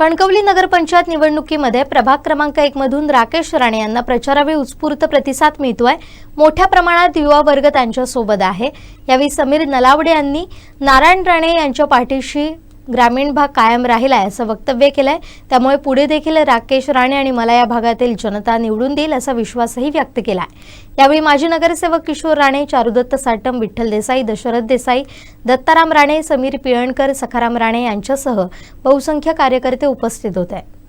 कणकवली नगरपंचायत निवडणुकीमध्ये प्रभाग क्रमांक एक मधून राकेश राणे यांना प्रचारावेळी उत्स्फूर्त प्रतिसाद मिळतोय. मोठ्या प्रमाणात युवा वर्ग त्यांच्यासोबत आहे. यावेळी समीर नलावडे यांनी नारायण राणे यांच्या पाठीशी ग्रामीण भाग कायम राहिला आहे असं वक्तव्य केलंय. त्यामुळे पुढे देखील राकेश राणे आणि मला या भागातील जनता निवडून देईल असा विश्वासही व्यक्त केला आहे यावेळी माजी नगरसेवक किशोर राणे चारुदत्त साटम विठ्ठल देसाई दशरथ देसाई दत्ताराम राणे समीर पिळणकर सखाराम राणे यांच्यासह बहुसंख्य कार्यकर्ते उपस्थित होते.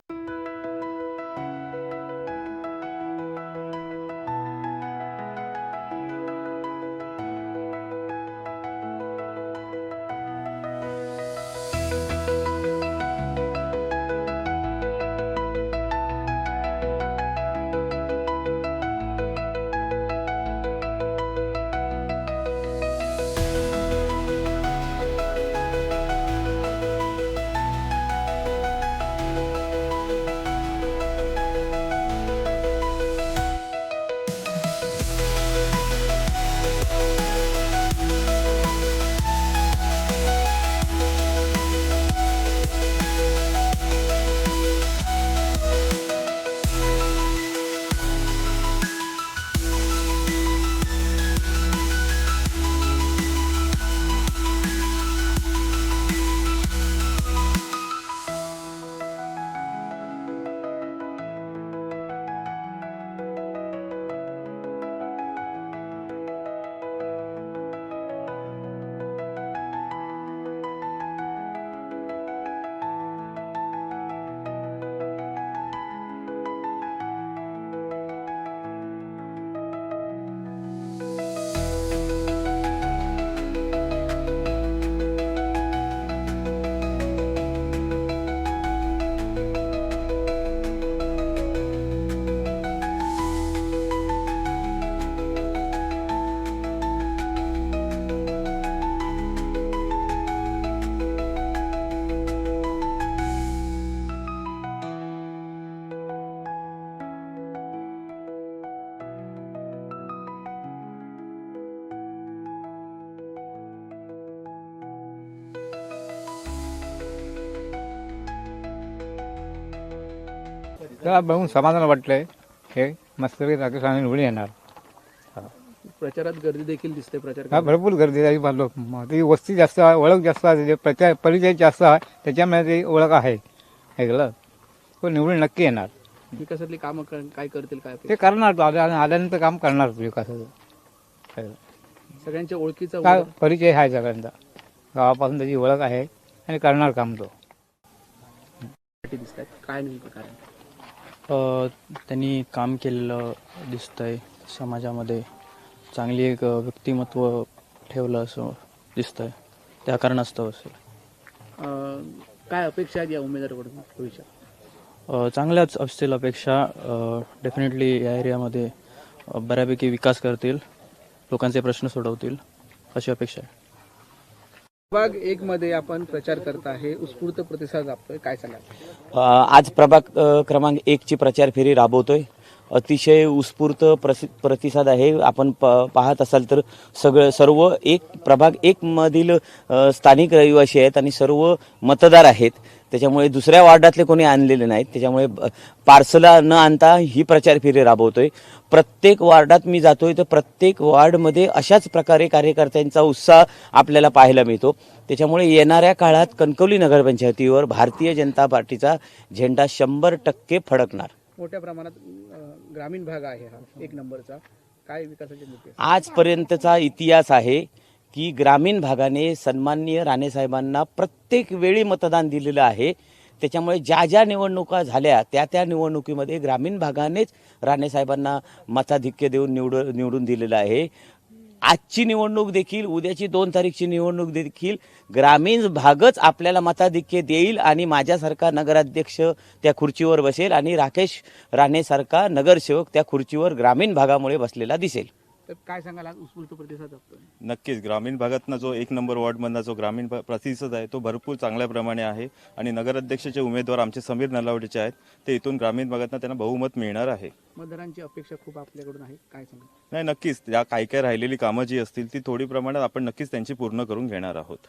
त्याला बघून समाधान वाटलंय? हे मस्तपैकी राकेश राणे निवडून येणार प्रचारात गर्दी देखील दिसते प्रचार हा भरपूर गर्दी आहे बांधलो ती वस्ती जास्त आहे ओळख जास्त आहे त्याचे प्रचार परिचय जास्त आहे त्याच्यामुळे ती ओळख आहे. ऐकलं? तो निवडून नक्की येणार. विकासातली कामं क- काय करतील काय ते करणार तो. आल्या आल्यानंतर काम करणार विकासाचं. ऐकलं. सगळ्यांच्या ओळखीचा काय उमेदवार परिचय आहे सगळ्यांचा. गावापासून त्याची ओळख आहे आणि करणार काम तो. दिसत आहेत काय नेमकं कारण? त्यांनी काम केलेलं दिसतंय समाजामध्ये. चांगली एक व्यक्तिमत्व ठेवलं असं दिसतंय. त्या कारणास्तव असेल. काय अपेक्षा आहेत या उमेदवाराकडून भविष्यात? चांगल्याच असतील अपेक्षा. डेफिनेटली या एरियामध्ये बऱ्यापैकी विकास करतील. लोकांचे प्रश्न सोडवतील. अशी अपेक्षा आहे. प्रभाग एक मध्ये आपण प्रचार करत आहे. उत्स्फूर्त प्रतिसाद आपतोय काय सांगा आज प्रभाग क्रमांक क्रमांक एकची प्रचार फेरी राबवतोय. अतिशय उत्स्फूर्त प्रसि प्रतिसाद आहे. आपण प पाहत असाल तर सगळं सर्व एक प्रभाग एकमधील स्थानिक रहिवासी आहेत आणि सर्व मतदार आहेत. त्याच्यामुळे दुसऱ्या वार्डातले कोणी आणलेले नाहीत. त्याच्यामुळे पार्सला न आणता ही प्रचार फेरी राबवतोय. प्रत्येक वार्डात मी जातोय तर प्रत्येक वार्डमध्ये अशाच प्रकारे कार्यकर्त्यांचा उत्साह आपल्याला पाहायला मिळतो. त्याच्यामुळे येणाऱ्या काळात कणकवली नगरपंचायतीवर भारतीय जनता पार्टीचा झेंडा शंभर टक्के फडकणार. मोठ्या प्रमाणात अं, ग्रामीण भाग आहे हा एक नंबरचा. काय विकासाचे मुद्दे आजपर्यंतचा इतिहास आहे की ग्रामीण भागाने सन्माननीय राणेसाहेबांना प्रत्येक वेळी मतदान दिलेलं आहे. त्याच्यामुळे ज्या ज्या निवडणुका झाल्या त्या त्या निवडणुकीमध्ये ग्रामीण भागानेच राणेसाहेबांना मताधिक्य देऊन निवड निवडून दिलेलं आहे. आजची निवडणूक देखील उद्याची दोन तारीखची निवडणूक देखील ग्रामीण भागच आपल्याला मताधिक्य देईल आणि माझ्यासारखा नगराध्यक्ष त्या खुर्चीवर बसेल आणि राकेश राणेसारखा नगरसेवक त्या खुर्चीवर ग्रामीण भागामुळे बसलेला दिसेल. काय सांगाल? आज उत्स्फूर्त प्रतिसाद नक्कीच. ग्रामीण भागातनं जो एक नंबर वॉर्डमधला जो ग्रामीण प्रतिसाद आहे तो भरपूर चांगल्या प्रमाणे आहे आणि नगराध्यक्षाचे उमेदवार आमचे समीर नलावडेचे आहेत. ते इथून ग्रामीण भागातनं त्यांना बहुमत मिळणार आहे. मतदारांची अपेक्षा खूप आपल्याकडून आहे. काय सांगाल? नाही नक्कीच. या काही काही राहिलेली कामं जी असतील ती थोडी प्रमाणात आपण नक्कीच त्यांची पूर्ण करून घेणार आहोत.